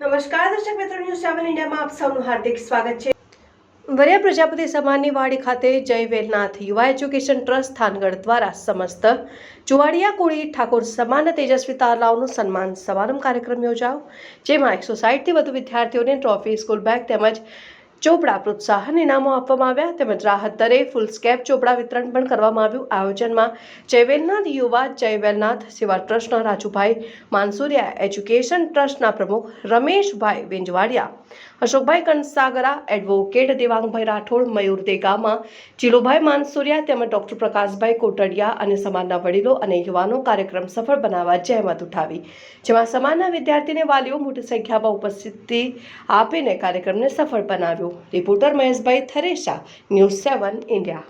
સેવન ઇન્ડિયામાં આપ સૌનું હાર્દિક સ્વાગત છે. વરિયા પ્રજાપતિ સમાજની વાડી ખાતે જય વેલનાથ યુવા એજ્યુકેશન ટ્રસ્ટ થાનગઢ દ્વારા સમસ્ત ચુવાડિયા કોળી ઠાકોર સમાન તેજસ્વી તારલાઓનું સન્માન સમારંભ કાર્યક્રમ યોજાયો, જેમાં એકસો સાઠથી વધુ વિદ્યાર્થીઓને ટ્રોફી, સ્કૂલ બેગ તેમજ ચોપડા પ્રોત્સાહન ઇનામો આપવામાં આવ્યા તેમજ રાહત દરે ફૂલ સ્કેપ ચોપડા વિતરણ પણ કરવામાં આવ્યું. આયોજનમાં જયવેલનાથ યુવા જયવેલનાથ, સેવા ટ્રસ્ટના રાજુભાઈ માનસુરિયા એજ્યુકેશન ટ્રસ્ટના પ્રમુખ રમેશભાઈ વેંજવાડિયા, અશોકભાઈ કંસાગરા એડવોકેટ દેવાંગભાઈ રાઠોડ, મયુર દેગામા, ચીલુભાઈ માનસુરિયા તેમજ ડોક્ટર પ્રકાશભાઈ કોટડિયા અને સમાજના વડીલો અને યુવાનો કાર્યક્રમ સફળ બનાવવા જહેમત ઉઠાવી. જેમાં સમાજના વિદ્યાર્થીને વાલીઓ મોટી સંખ્યામાં ઉપસ્થિતિ આપીને કાર્યક્રમને સફળ બનાવ્યો. Reporter Maheshbhai Tharesa news seven India.